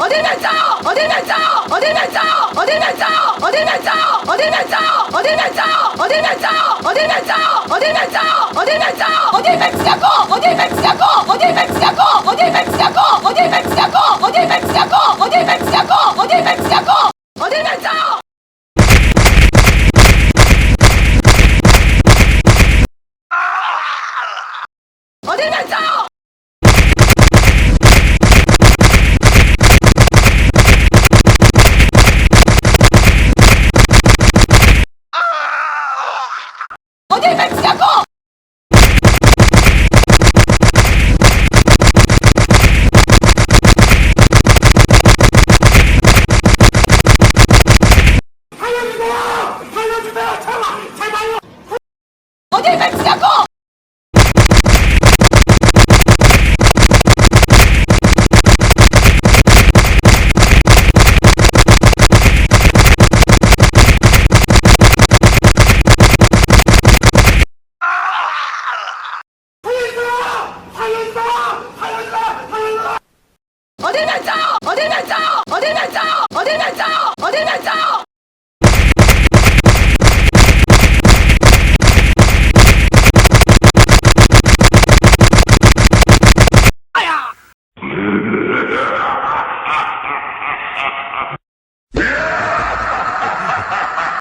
어딜 맺혀 어딜 맺혀 어딜 맺혀 어딜 맺혀 어딜 맺혀 어딜 맺혀 어딜 맺혀 어딜 맺혀 어딜 맺혀 어딜 맺혀 어딜 맺혀 어딜 맺히냐고 어딜 맺히냐고 어딜 맺히냐고 어딜 맺히냐고 어딜 어딜 만져! 어딜 만져! 어딜 만져! 어딜 만져!